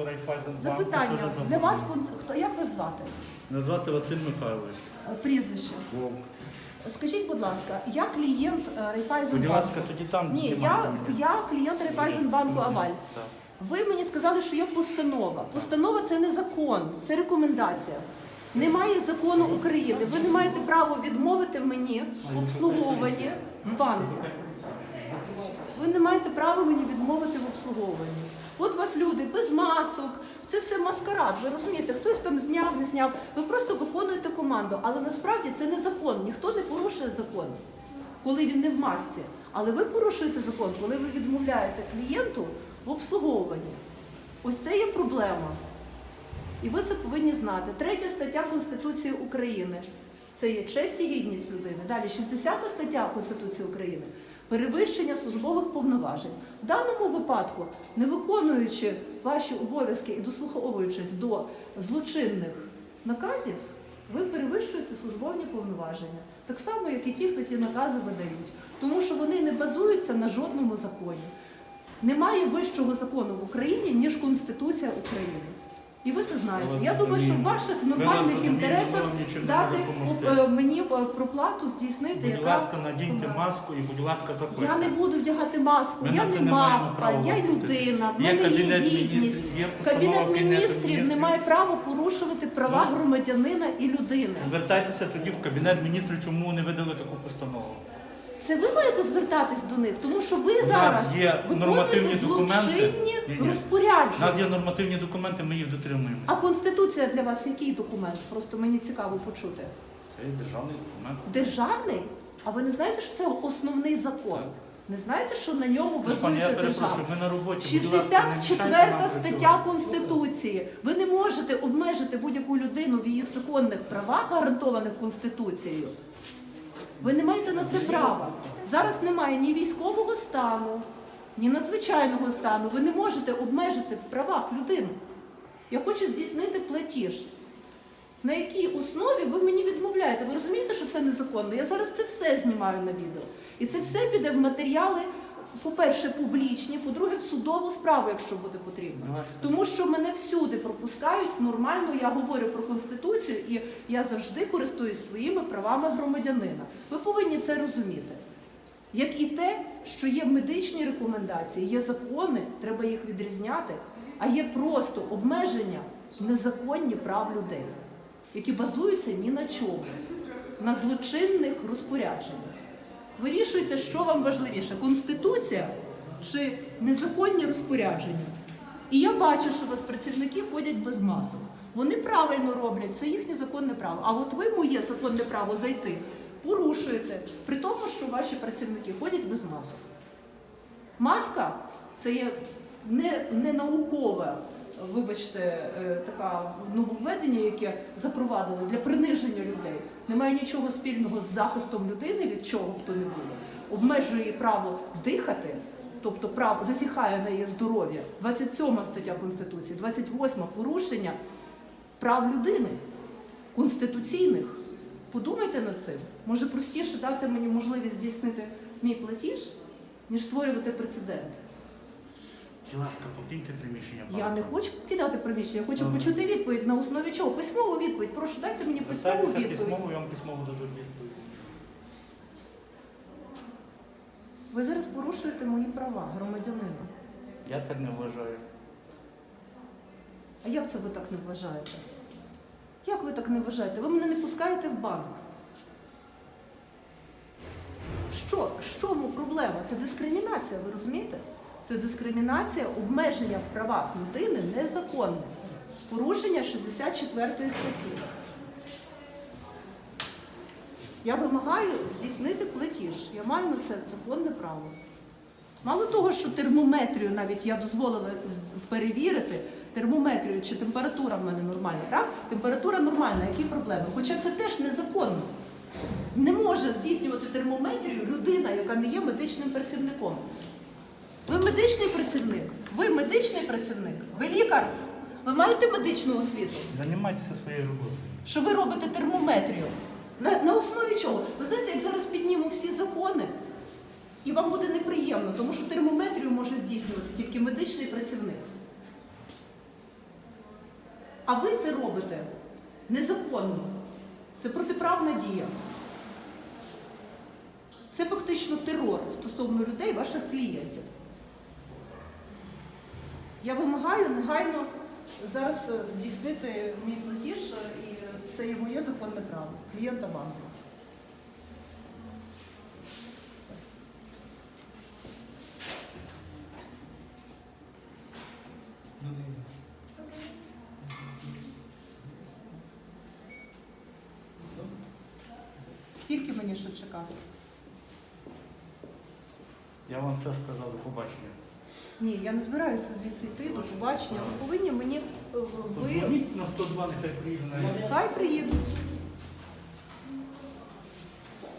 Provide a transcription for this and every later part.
Банку Райфайзенбанку. Запитання для вас хто як ви звати? Назвати Василь Михайлович. Е, Прізвище. Вовк. Скажіть, будь ласка, я клієнт е, Будь Райфайзенбанку. ласка, тоді там Ні, я, я клієнт Райфайзенбанку Аваль. Так. Ви мені сказали, що є постанова. Постанова це не закон, це рекомендація. Немає закону України. Ви не маєте права відмовити мені в обслуговуванні в банку. Ви не маєте права мені відмовити в обслуговуванні. От вас люди без масок, це все маскарад. Ви розумієте, хтось там зняв, не зняв. Ви просто виконуєте команду, але насправді це не закон. Ніхто не порушує закон, коли він не в масці. Але ви порушуєте закон, коли ви відмовляєте клієнту в обслуговуванні. Ось це є проблема. І ви це повинні знати. Третя стаття Конституції України. Це є честь і гідність людини. Далі 60 стаття Конституції України. Перевищення службових повноважень. В даному випадку, не виконуючи ваші обов'язки і дослуховуючись до злочинних наказів, ви перевищуєте службовні повноваження. Так само, як і ті, хто ті накази видають. Тому що вони не базуються на жодному законі. Немає вищого закону в Україні, ніж Конституція України. І ви це знаєте. Я думаю, що в ваших нормальних інтересах дати е, мені е, проплату здійснити. Будь яка ласка, надіньте вона. маску і, будь ласка, заходьте. Я не буду вдягати маску, Ми я на це не не маємо мавпа, права я допустити. людина, в Є мене є Кабінет гідність. Є постанова Кабінет Кабінету міністрів не Міністрів. має права порушувати права Ну. громадянина і людини. Звертайтеся тоді в Кабінет міністрів, чому не видали таку постанову. Це ви маєте звертатись до них, тому що ви нас зараз є нормативні виконуєте документи. злочинні Ні-ні. У розпорядження. нас є нормативні документи, ми їх дотримуємося. А конституція для вас який документ? Просто мені цікаво почути. Це є державний документ. Державний? А ви не знаєте, що це основний закон? Так. Не знаєте, що на ньому я базується перепрошую, держава? ми на роботі. будь ласка, не мішайте 64 нам стаття працювати. Конституції. Ви не можете обмежити будь-яку людину в її законних правах, гарантованих Конституцією. Ви не маєте на це права. Зараз немає ні військового стану, ні надзвичайного стану. Ви не можете обмежити в правах людину. Я хочу здійснити платіж. На якій основі ви мені відмовляєте? Ви розумієте, що це незаконно? Я зараз це все знімаю на відео. І це все піде в матеріали, по-перше, публічні, по-друге, в судову справу, якщо буде потрібно. Тому що мене всюди пропускають нормально, я говорю про конституцію і я завжди користуюсь своїми правами громадянина. Ви повинні це розуміти. Як і те, що є медичні рекомендації, є закони, треба їх відрізняти, а є просто обмеження незаконні прав людей, які базуються ні на чому, на злочинних розпорядженнях. Вирішуйте, що вам важливіше: конституція чи незаконні розпорядження. І я бачу, що у вас працівники ходять без масок. Вони правильно роблять, це їхнє законне право. А от ви моє законне право зайти порушуєте, при тому, що ваші працівники ходять без масок. Маска це є не, не наукове, вибачте, е, така нововведення, яке запровадили для приниження людей. Немає нічого спільного з захистом людини від чого б то не було. Обмежує право дихати, тобто право зазіхає на її здоров'я. 27 стаття Конституції, 28 порушення прав людини конституційних. Подумайте над цим. Може простіше дати мені можливість здійснити мій платіж, ніж створювати прецедент. Будь ласка, покиньте приміщення. Я не хочу покидати приміщення, я хочу Добре. почути відповідь на основі чого. Письмову відповідь. Прошу, дайте мені письмову Звертайтеся відповідь. письмово, я вам письмово дадуть відповідь. Ви зараз порушуєте мої права громадянина. Я так не вважаю. А як це ви так не вважаєте? Як ви так не вважаєте? Ви мене не пускаєте в банк. Що? Чому проблема? Це дискримінація, ви розумієте? Це дискримінація, обмеження в правах людини незаконне. Порушення 64 статті. Я вимагаю здійснити платіж. Я маю на це законне право. Мало того, що термометрію навіть я дозволила перевірити, термометрію, чи температура в мене нормальна, так? Температура нормальна, які проблеми? Хоча це теж незаконно. Не може здійснювати термометрію людина, яка не є медичним працівником. Ви медичний працівник, ви медичний працівник, ви лікар, ви маєте медичну освіту. Займайтеся своєю роботою. Що ви робите термометрію? На, на основі чого? Ви знаєте, як зараз підніму всі закони, і вам буде неприємно, тому що термометрію може здійснювати тільки медичний працівник. А ви це робите незаконно. Це протиправна дія. Це фактично терор стосовно людей, ваших клієнтів. Я вимагаю негайно зараз е, здійснити мій платіж, е, і це є моє законне право клієнта банку. Скільки мені ще чекати? Я вам все сказав, до побачення. Ні, я не збираюся звідси йти до побачення. Ви повинні мені е, ви Подзвоніть на 102, нехай приїде на хай приїдуть.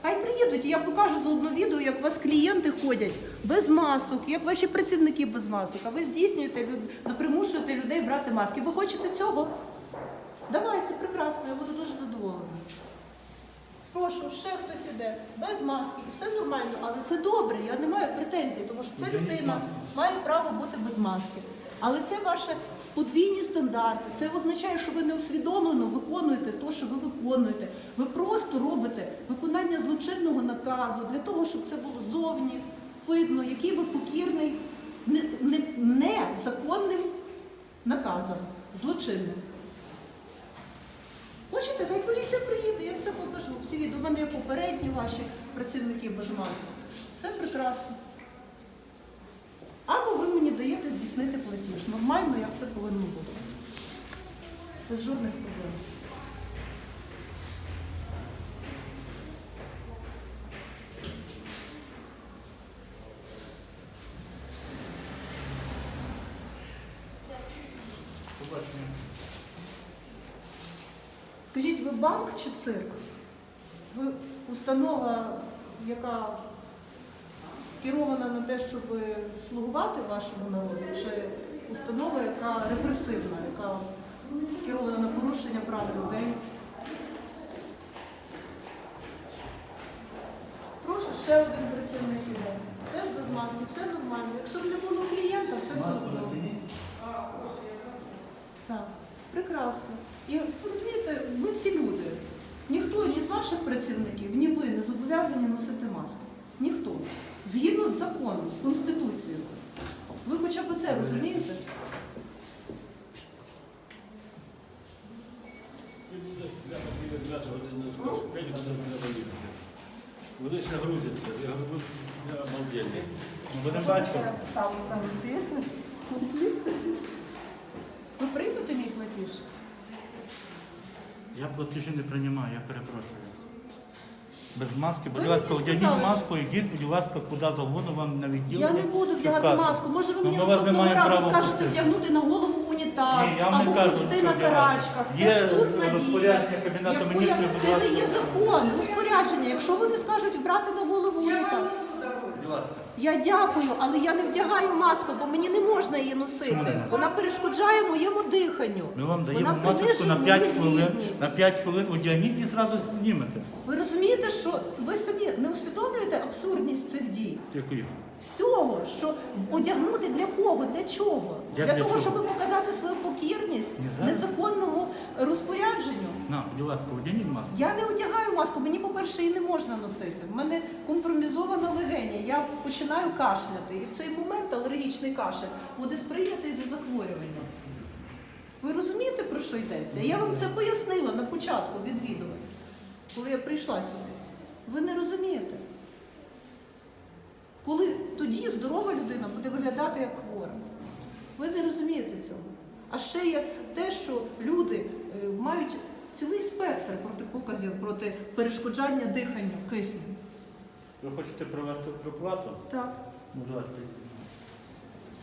Хай приїдуть, і я покажу заодно відео, як у вас клієнти ходять без масок, як ваші працівники без масок, а ви здійснюєте, люд- запримушуєте людей брати маски. Ви хочете цього? Давайте, прекрасно, я буду дуже задоволена. Прошу, ще хтось іде, без маски, все нормально, але це добре, я не маю претензій, тому що ця людина має право бути без маски. Але це ваші подвійні стандарти. Це означає, що ви не усвідомлено виконуєте те, що ви виконуєте. Ви просто робите виконання злочинного наказу для того, щоб це було зовні видно, який ви покірний не- не- незаконним наказом, злочинним. Хочете, хай поліція приїде, я все покажу. Всі відео. У попередні ваші працівники без масок. Все прекрасно. Або ви мені даєте здійснити платіж. Нормально, як це повинно бути. Без жодних проблем. побачення. Скажіть, ви банк чи цирк? Ви установа, яка скерована на те, щоб слугувати вашому народу, чи установа, яка репресивна, яка скерована на порушення прав людей? Прошу ще один працівник іде. Теж без маски, все нормально. Якщо б не було клієнта, все було. Так, прекрасно. І розумієте, ми всі люди. Ніхто ні з ваших працівників, ні ви не зобов'язані носити маску. Ніхто. Згідно з законом, з Конституцією. Ви хоча б це розумієте? Вони ще грузяться. Я говорю, я обалденний. Ну, Будемо бачити. Там на лиці. Ви приймете мій платіж? Я платежі не приймаю, я перепрошую. Без маски, будь Ви ласка, мені одягніть сказали, маску, йдіть, будь ласка, куди завгодно вам на відділення. Я не буду вдягати в маску. Може ви Ну, мені ми вас наступного маємо разу права скажете пустити. вдягнути на голову унітаз Ні, я вам або кажу, повсти що на вдягати. карачках. Це Є абсурдна дія. розпорядження Кабінету Яку Міністрів, я- будь Це не ласка. є закон, розпорядження. Якщо вони скажуть брати на голову унітаз. Будь ласка. Я дякую, але я не вдягаю маску, бо мені не можна її носити. не? Вона перешкоджає моєму диханню. Ми вам даємо Вона масочку принижує на 5 мою хвилин. гідність. На 5 хвилин одягніть і зразу знімете. Ви розумієте, що ви самі не усвідомлюєте абсурдність цих дій? Дякую. Всього, що одягнути для кого? Для чого? Як для для того, чого? щоб показати свою покірність Ні, зараз. незаконному розпорядженню. На, будь ласка, одягніть маску. Я не одягаю маску, мені, по-перше, її не можна носити. В мене компромізована легеня, я починаю кашляти. І в цей момент алергічний кашель буде сприйнятий за захворювання. Ви розумієте, про що йдеться? Я вам це пояснила на початку відвідувань, коли я прийшла сюди. Ви не розумієте. Коли тоді здорова людина буде виглядати як хвора. Ви не розумієте цього. А ще є те, що люди е, мають цілий спектр протипоказів проти перешкоджання дихання киснем. Ви хочете провести проплату? Так. Ну, ласка,